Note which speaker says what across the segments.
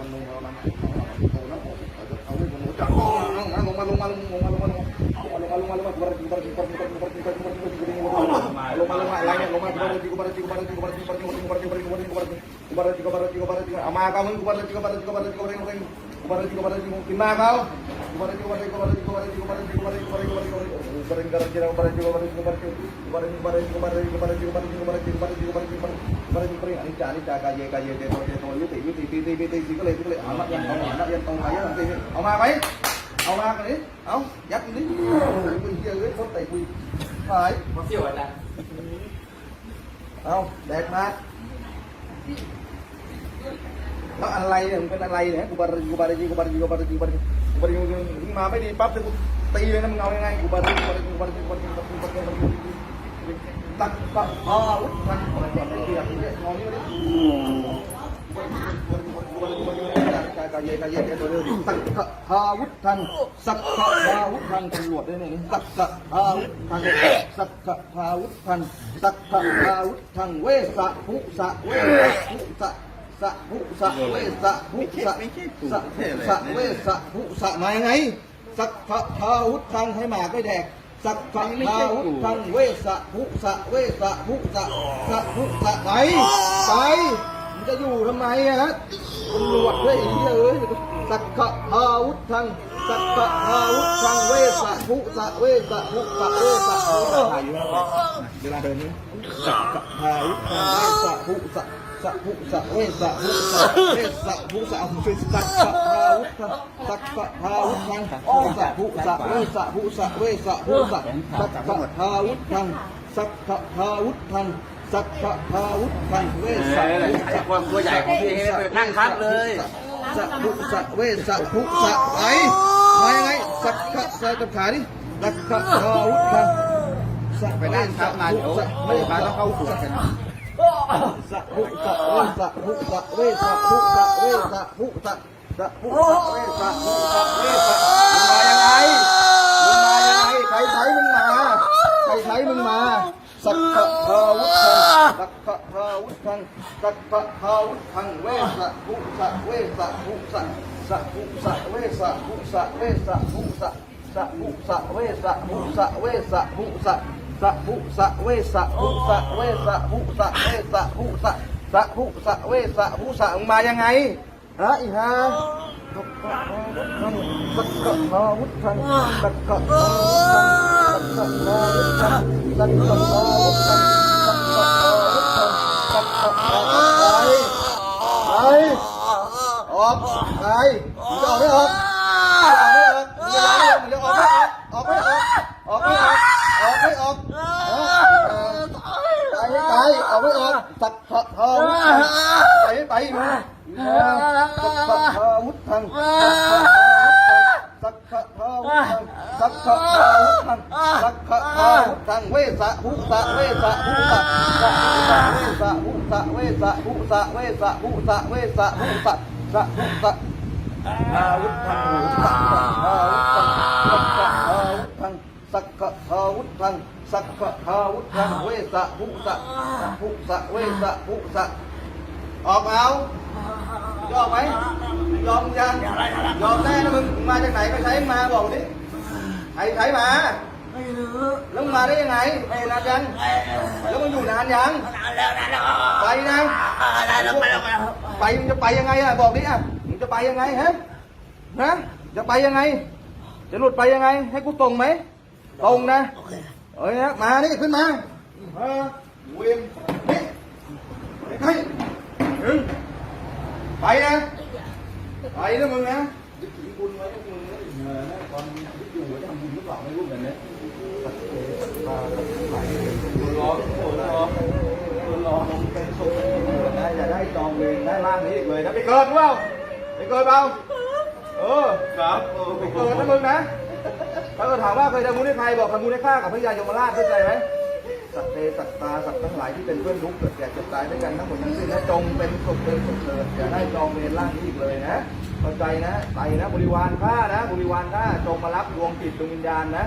Speaker 1: Kemarin juga กุบาลอนิจจาอนิจจากายเยกายเยเตโตเตโตยุติยุติปีติปีติสิก็เลยสิก็เลยเอาละยันตรงละยันตรงไปยันตรงไปเอามาไหมเอามากันดิเอายัดกันดิคุยเยอะเลยคนเตะคุยหาย
Speaker 2: มาเที่ยวจารย์
Speaker 1: เอาแดกมาแล้วอะไรเนี่ยมันเป็นอะไรเนี่ยกูบาร์กูบาร์กูบาร์กูบาร์กูบาร์กูบาร์มึงมาไม่ดีปั๊บเลยกูตีเลยงเอายเยวเนี่ยงอนี่มาดิกายเยกายเยเตัวเรื่องสักกะฮาวุธังสักกะฮาวุธังตำรวจด้วยเนี่ยสักกะฮาวุธังสักกะฮาวุธังสักกะฮาวุธังเวสะภุสะเวสะภุสะสะภุสะเวสะภุสะสะภุสะเวสะภุสะมายไงสักกะฮาวุธังให้หมาก็แดก สักกะฮาวุธังเวสะภุสะเวสะภุสะสะภุสะไปไปมันจะอยู่ทำไมอะฮะตำรวจด้วยไอ้เหี้ยเอ้ยสักกะฮาวุธังสักกะฮาวุธังเวสะภุสะเวสะภุสะเวสะภุสะถ่ายอยู่นะเวลาเดินนี้สักกะฮาวุธังเวสะภุสะ สะภุสะเวสะภุสะเวสะภุสะเอาช่วยสักกะฮาวุธังสักกะฮาวุธังเวสะภุสะเวสะภุสะเวสะภุสะสักกะฮาวุธังสักกะฮาวุธังสักกะฮาวุธังเวสะภุสะ
Speaker 2: ความตัวใหญ่ของพี่นั่งพักเลย
Speaker 1: สัพพุสะเวสัพพุสะไปมายังไงสักขะใส่กับขาดิสักขะทาวุฒะสัพ
Speaker 2: ไปนั่งทับมาเดี๋ยวไม่มาต้องเข้าหัวกัน
Speaker 1: สัพพุสะเวสัพพุสะเวสัพพุสะเวสัพพุสะสัพพุสะเวสัพพุสะเวสัพมึงมายังไงมึงมายังไงใครใช้มึงมาใครใช้มึงมาสักขะทาวุฒะสักขะทาวุฒังสักขะทาวุฒังเวสัพพุสะเวสัพพุสะสะภุสะเวสะภุสะเวสะภุสะสะภุสะเวสะภุสะเวสะภุสะ สะภุสะเวสะภุสะเวสะภุสะเวสะภุสะสะภุสะเวสะภุสะมึงมายังไงฮะอีฮะสักกะฮาวุธังสักกะฮาวุธังสักกะฮาสักกะฮาวุธังสักกะฮาวุธังสักกะฮาวุธังสักกะฮาวุธังไปไปออกไปมึงจะออกไม่ออกมึงจะออกไม่ออกมึงจะออกไม่ออกออกไม่ออกออกไม่ออกออกไปไปออกไม่ออกสักขะทาวุธังไปไปมาสักขะทาวุธังสักขะทาวุธังสักขะทาวุธังสักขะทาวุธังเวสะภุสะเวสะภุสะเวสะภุสะเวสะภุสะเวสะภุสะเวสะภุสะสะภุสะอาวุธังสักขะอาวุธังสักขะอาวุธังสักขะอาวุธังสักขะอาวุธังเวสะภุสะภุสะเวสะภุสะออกเอายอมไหมยอมยังยอมแน่นะมึงมาจากไหนไปใช้มาบอกดิใครใช้มา
Speaker 3: ไม่รู้
Speaker 1: แล้วมาได้ยังไงไปนานยังแล้วมึงอยู่นานยัง
Speaker 3: นานแล้วนานแล้ว
Speaker 1: ไปนะ
Speaker 3: นไปแล้วไปแล้ว
Speaker 1: ไปมึงจะไปยังไงอะบอกดิอะมึงจะไปยังไงฮะฮะจะไปยังไง จะหลุดไปยังไง ให้กูตรงไหมตรงนะ
Speaker 3: โอเค
Speaker 1: เอ้ยนะมานี่ขึ้นมาเออเวียนนี่ไปหนึ่งไปนะไปนะมึงนะยึดถือบุญไว้นะมึงนะเออนะตอนยึดอยู่ไว้ทำบุญหรือเปล่าไม่รู้เหมือนกันนะสักเอมาสักไหลรอโอ้รอรอลงเป็นสุข นะอย่าได้จองเวรได้ร่างนี้อีกเลยนะไปเกิดเปล่าไปเกิดเปล่าเออครับไปเกิดนะมึงนะถ้าเราถามว่าเคยทำบุญให้ใครบอกทำบุญให้ข้ากับพระยายมราชเข้าใจไหมสัตว์เตสัตตาสัตว์ทั้งหลายที่เป็นเพื่อนทุกข์เกิดแก่เจ็บตายด้วยกันทั้งหมดทั้งสิ้นนะจงเป็นสุขเป็นสุขเถิดอย่าได้จองเวรร่างนี้อีกเลยนะเข้าใจนะไปนะบริวารข้านะ บริวารข้าจงมารับดวงจิตดวงวิญญาณนะ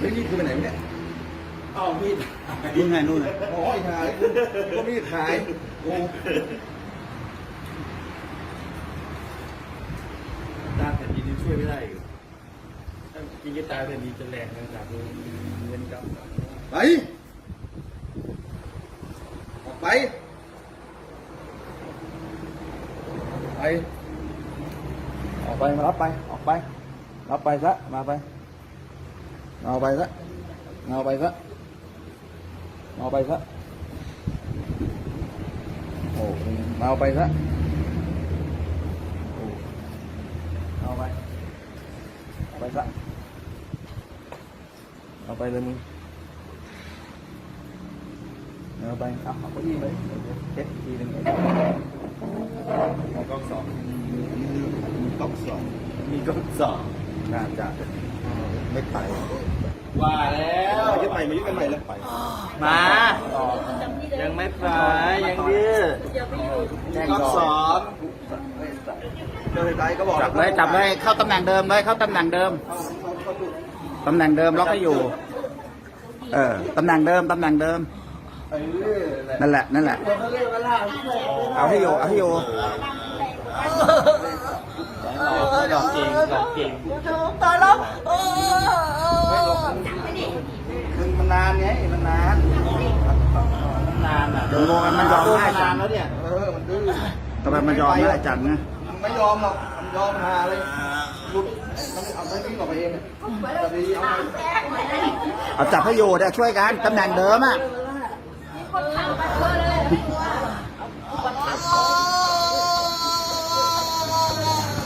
Speaker 1: าวแล้วนี่คือไปไหนวะเนี่ย
Speaker 2: เอามีดยิงไงนู่นเลย
Speaker 1: อ๋อไอ้หายก็มีดหายโอ้
Speaker 2: ตาแผ่นดินช่วยไม่ได้กินกีตาร์แผ่นดินจะแรงขนาดนี้เงินกับ
Speaker 1: ไปออกไป ไป ออกไปมารับไป ออกไป รับไปซะ มาไป ನಾವೈದ ನಾವೈದ ನಾವೈದ ಓ ನಾವೈದ bay ನಾವೈ ನಾವೈದ bay lên, naubay bay, không có gì vậy chết gì đừng có con sọ một con sọ một con sọ là chả ไปเอาไปซะเอาไปเลยมึงเอาไปเอาเอาเก้าอี้ไปเช็ดทีหนึ่ง
Speaker 2: กล้องสอง
Speaker 1: มีก๊อกสอง
Speaker 2: มีกล้องสอง
Speaker 1: น่าจะไม่ไป
Speaker 2: ว่าแล้ว
Speaker 1: มายึดใหม่มายึดกันใหม่เลยไป
Speaker 2: มา ยังไม่ไปยังดื้อมีกล้องสอง
Speaker 1: เจอใจก็บอก
Speaker 4: จับเลยจับเลยเข้าตำแหน่งเดิมเลยเข้าตำแหน่งเดิมตำแหน่งเดิมล็อกให้อยู่ เออตำแหน่งเดิมตำแหน่งเดิม
Speaker 1: เออ
Speaker 4: นั่นแหละนั่นแหละเอาให้อยู่เอาให้อยู่
Speaker 2: หลอกเก่งหลอกเก่ง
Speaker 3: ตายแล้ว
Speaker 1: คือมันนานไงมันนาน
Speaker 2: นานอะ
Speaker 4: โมมันยอมให้
Speaker 2: นา
Speaker 4: จั
Speaker 2: น
Speaker 4: ง
Speaker 2: แล้วเนี่ย
Speaker 1: เออมันดื้อ
Speaker 4: ทำไมมันยอมให้จังนะ
Speaker 1: มันไม่ยอมหรอกมันยอมหาเลยลุดมันเอาไปวิ่งออกไปเองเอา
Speaker 4: จับให้อยู่เดี๋ยช่วยกันตำแหน่งเดิมอะ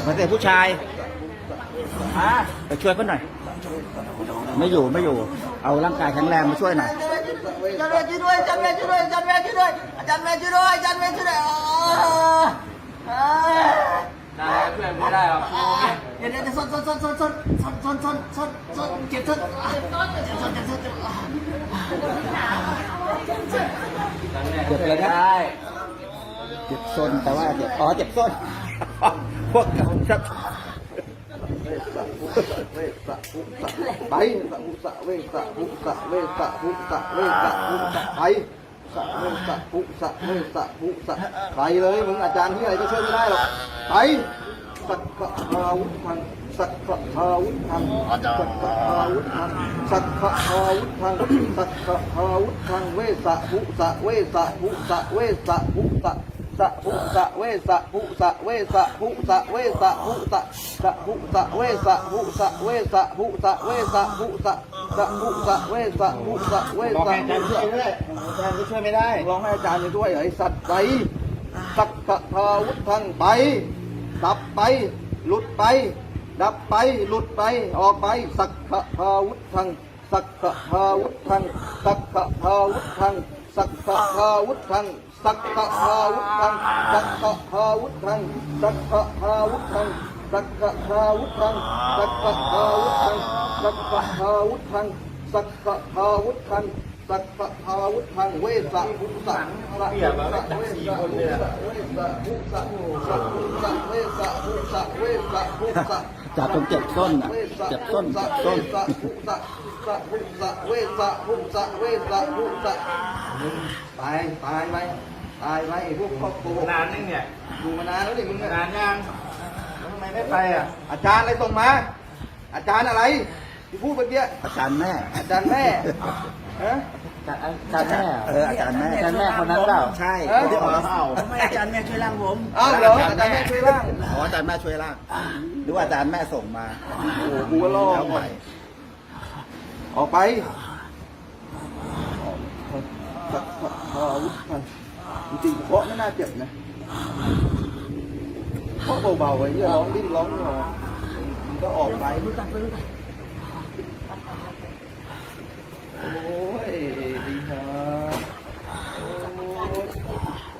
Speaker 4: มาเตะผู้ชายไปช่วยเขาหน่อย ไม่อยู่ไม่อยู่ เอาร่างกายแข็งแรงมาช่วยหน่อย
Speaker 3: จันเวช่วยด้วยจันเวช่วยด้วยจันเวช่วยด้วยจันเวช่วยด้วยจันเวช่วยด้วย
Speaker 2: ได้เพื่อนไม่ได้หรอก
Speaker 3: เดี๋ยวเดี๋ยวส้นส้นส้นส้นส้นส้นส้นส้นส้นส้นเจ็บส้นเจ็บส้นเจ็บส้น
Speaker 4: เจ็บอะไรนะ
Speaker 2: ได้
Speaker 4: เจ็บส้นแต่ว่าเจ็บอ๋อเจ็บส้น พวกเราครับ
Speaker 1: เวสะพุสะเวสะพุสะไปสะพุสะเวสะพุสะเวสะพุสะเวสะพุสะไปสะเวสะพุสะเวสะพุสะไปเลยมึงอาจารย์ที่ไหนก็ช่วยไม่ได้หรอกไปสักขะทาวุธังสักขะทาวุธังสักขะทาวุธังสักขะทาวุธังสักขะทาวุธังเวสะพุสะเวสะพุสะเวสะพุสะ สะภุสะเวสะภุสะเวสะภุสะเวสะภุสะสะภุสะเวสะภุสะเวสะภุสะเวสะภุสะสะภุสะเวสะภุสะเว
Speaker 2: บอก
Speaker 1: สะ
Speaker 2: ให้อาจารย์ช่วยด้วยอาจารย์ก็ช่วยไม่ได้
Speaker 1: ร้องให้อาจารย์ไปด้วยไอ้สัตว์ไปสักกะทาวุธังไปดับไป หลุดไป ดับไปหลุดไปออกไป สักกะทาวุธังสักกะทาวุธังสักกะทาวุธังสักกะทาวุธัง สักกะทาวุธังสักกะทาวุธังสักกะทาวุธังสักกะทาวุธังสักกะทาวุธังสักกะทาวุธังสักกะทาวุธังสักกะทาวุธังเวสะพุสะสะพุสะเวสะพุสะเวสะพุสะสะพุสะเวสะพุสะเวสะพุสะ
Speaker 4: จับตรงเจ็บส้นอะเจ็บส้นเจ็บส้น
Speaker 1: สะพุสะสะพุสะเวสะพุสะเวสะพุสะตายตายไหม ตายไหมไอ้พวกครอบครัว นา
Speaker 2: นนึงเนี่ย
Speaker 1: อยู่มานานแล้วนี่มึง
Speaker 2: นานยังแล้วทำไมไม่ไปอะ
Speaker 1: อาจารย์อะไรส่งมา อาจารย์อะไรที่พูดเมื่อกี้
Speaker 4: อาจารย์แม่
Speaker 1: อาจารย์แม่ฮะ
Speaker 4: อาจารย์แม่เอออาจารย์แม่อาจารย์แม่คนนั้นเปล่าใช่
Speaker 1: เออ
Speaker 4: คนที่ออกมา
Speaker 2: ทำไมอาจารย์แม่ช่วยร่างผม
Speaker 1: อ้าวเหรออาจารย์แม่ช่วยร่าง
Speaker 4: อ๋ออาจารย์แม่ช่วยล่างหรือว่าอาจารย์แม่ส่งมา
Speaker 1: โอ้โหกูก็รอ
Speaker 4: แล้ว
Speaker 1: ห
Speaker 4: ให
Speaker 1: ม
Speaker 4: ม่
Speaker 1: ดออกไปสักพาวุธมัน จริงๆเคาะไม่น่าเจ็บนะเคาะเบาๆไว้อย่าร้องดิ้นร้องหนอมันก็ออกไปโอ้ยดีครับ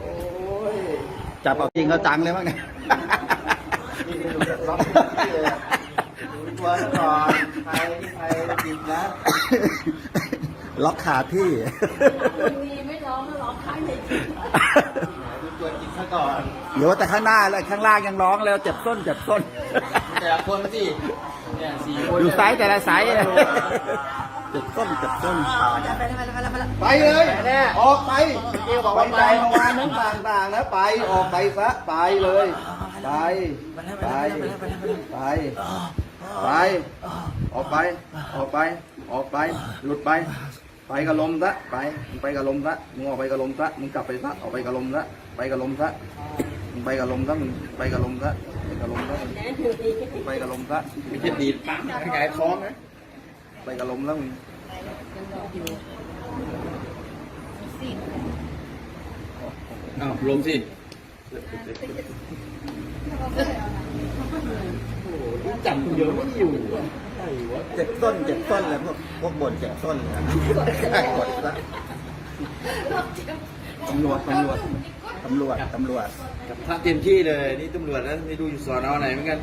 Speaker 1: โอ้ย
Speaker 4: จับเอาจริงเอาจังเลยมั้งเนี่ย
Speaker 1: นี่ดูจากล็อกที่เลยอะดูตัวซะก่อนใครที่ใครจิบนะ
Speaker 4: ล็อกขาที่
Speaker 3: มีไม่ร้องก็ร้องข้างในจิต
Speaker 1: ดูตัวจิบซะ ก่อน
Speaker 4: เดี๋ยวแต่ข้างหน้าเลยข้างล่างยังร้องเลยเจ็บส้นเจ็บส้น
Speaker 1: แต่ละคนสิเนี่ยสี่คน
Speaker 4: ดูไซส์แต่ละไซส์เจ็บส้นเจ็บส้น
Speaker 1: ไปเลยออกไปเกี่ยวบอกว่าไปเมื่อวานนั้นต่างๆนะไปออกไปซะไปเลย ไปไปไปไปออกไป ออกไป ออกไป หลุดไป ไปกับลมซะไปมึงไปกับลมซะมึงออกไปกับลมซะมึงกลับไปซะออกไปกับลมซะไปกับลมซะมึงไปกับลมซะมึงไปกับลมซะไปกับลมซะมึงไปกับลมซะไม่ใช่ดีดปั๊มหงายท้องนะไปกับลมแล้วมึง
Speaker 2: อ้าวลงสิจับเดี๋ยวไม่อยู่อะ
Speaker 4: เจ็บส้นเจ็บส้นเลยพวกพวกบ่นเจ็บส้นเลยใช่กดซะตำรวจตำรวจตำรวจตำรวจ
Speaker 2: กับท่าเต็มที่เลย นี่ตำรวจนะนี่ดูอยู่สอนอไหนเหมือนกัน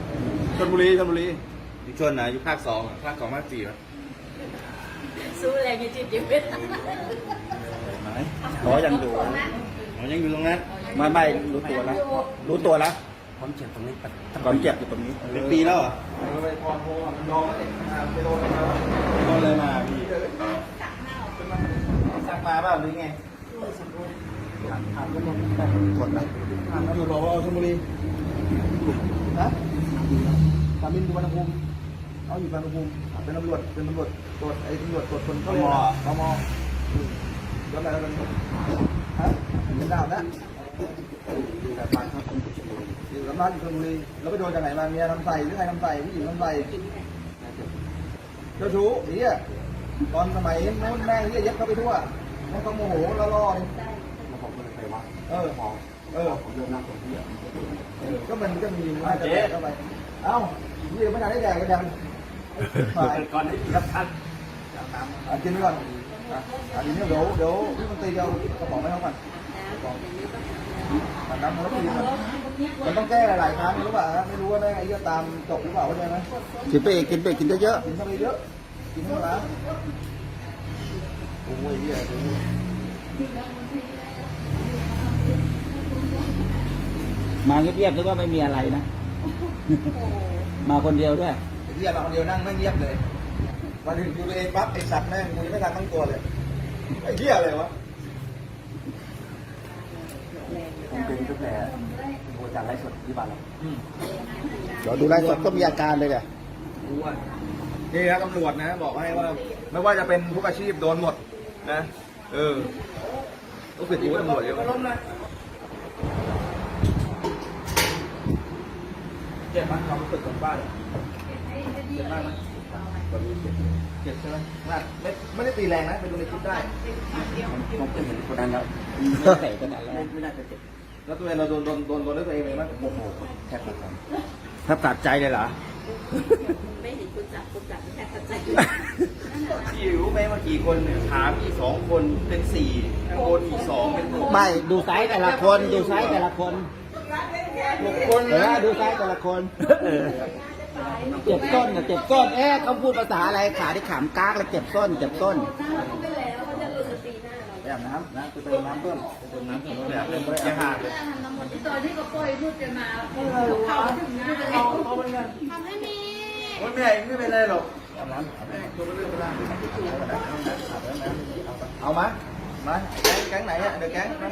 Speaker 1: ชลบุรีชลบุรี
Speaker 2: อยู่ชนนะอยู่ภาคสองภาคสองภาคสี่วะ
Speaker 3: สู้แรงในจิตยู่ไม่ได้
Speaker 4: ขอยังดู
Speaker 2: อ๋อยังอยู่ตรงนั้น
Speaker 4: ไม่ไม่รู้ตัวแล้วรู้ตัวแล้ว ความเจ็บตรงนี้ความเจ็บอยู่ตรงนี้
Speaker 2: เป็นปีแล้วเหรอ
Speaker 1: ไปพรโพมันยอมไม่ไปโดนอะไรมา
Speaker 2: โดนอะไรมาพี่
Speaker 1: สักมาเปล่าหรือไง
Speaker 4: กดนะ
Speaker 1: ถามตำรวจบอกว่าชลบุรีนะสามินดูวันภูมิเอาอยู่วันภูมิเป็นตำรวจเป็นตำรวจตรวจไอ้ตำรวจตรวจคนเข้าเลยตมแล้วอะไรแล้วกันฮะเป็นดาวนะ
Speaker 4: แต่บ้าน
Speaker 1: อยู่กับบ้านอยู่ชลบุรีแล้วไปโดนจากไหนมาเมียทำใส่หรือใครทำใส่ผู้หญิงทำใส่เจ้าชู้เฮียตอนสมัยนู้นแม่งเฮียเย็บเข้าไปทั่วแม่งต้องโมโหแล้วล่อเลยเออเออเออก็มันก็มีมันจะแดกเข้าไปเอ้าเรียกไม่ทันได้แดกก็ยังฝ่าย
Speaker 2: ก่อนที่รับทัน
Speaker 1: อะกินไปก่อนอะอะทีนี้เดี๋ยวเดี๋ยวพี่มันตรีเอากระป๋องให้เขาก่อน กระป๋องอะน้ำมันต้องกินก่อนมันต้องแก้หลายครั้งรู้ป่ะฮะไม่รู้ว่าแม่งไอ้เหี้ยตามจบหรือเปล่าเข้าใจไหม
Speaker 4: กินไปอีกกินไปอีกกินเยอะ
Speaker 1: กินเข้าไปเยอะกินเข้าไปแล้วโอ้ยเหี้ยโอ้ย
Speaker 4: ๆมาเงียบๆนึกว่าไม่มีอะไรนะ มาคนเดียวด้วย
Speaker 1: ไอ้เหี้ยมาคนเดียวนั่งไม่เงียบเลยมาถึงดูตัวเองปั๊บไอ้สัตว์แม่งกูยังไม่ทันตั้งตัวเลยไอ้เหี้ยอะไรวะ
Speaker 4: ผมเป็นทุกแผลโอ้จากไลฟ์สดที่บ้านเราเดี๋ยวดูไลฟ์สดก็มีอาการเลยแหละ
Speaker 1: รู้ว่านี่ครับตำรวจนะ บอกให้ว่า ไม่ว่าจะเป็นทุกอาชีพโดนหมดนะ เออรู้สึกว่าตำรวจเยอะเจ็บไหมความรู้สึกของบ้านเจ็บมากไหม เจ็บใช่ไหมมากไม่ไม่ได้ตีแรงนะไปดูในคลิปได้
Speaker 4: ผมเคยเห็นคนนั้นแล้วไม่เตะคนนั้นแล้วไม่น่าจะเจ็บ
Speaker 1: แล้วตัวเองเราโดนโดนโดนโดนด้วยตัวเองเลยมั้ยโมโห
Speaker 4: แทบขาดใจแทบขาดใจเลยเหรอ
Speaker 3: ไม่เห็นคุณจับคุณจับแค่ตัดใจ
Speaker 2: พี่รู้ไหมว่ากี่คนเนี่ยถามพี่สองคนเป็นสี่ข้างบนอีกสองเป็นหก
Speaker 4: ไม่ดูไซส์แต่ละคนดูไซส์แต่ละคน
Speaker 2: หกคน
Speaker 4: เออดูไซส์แต่ละคน เออเจ็บส้นกับเจ็บส้นเอ๊ะเขาพูดภาษาอะไรขาที่ขามกากแล้วเจ็บส้น เจ็บส้น
Speaker 3: ไปแล้วเขาจะลุกตีหน้าเรา
Speaker 1: ไปอาบน้ำนะไปเติมน้ำเพิ่มไปเติมน้ำเพิ่มแบบเริ่มไป
Speaker 2: จะ
Speaker 1: อาบ
Speaker 2: หา
Speaker 1: น้ำ
Speaker 2: ดเลย
Speaker 3: ทำน้ำมันตอนที่เขาปล่อยรูดกันมาเขาถึงหน้าทำให้มี
Speaker 2: โอ้ยแม่เองไม่เป็นไรหรอก
Speaker 1: อาบน้ำอาบน้ำตัวเรื่องไม่ได้เอามามาแก๊งแก๊งไหนอะเดี๋ยวแก๊งนะ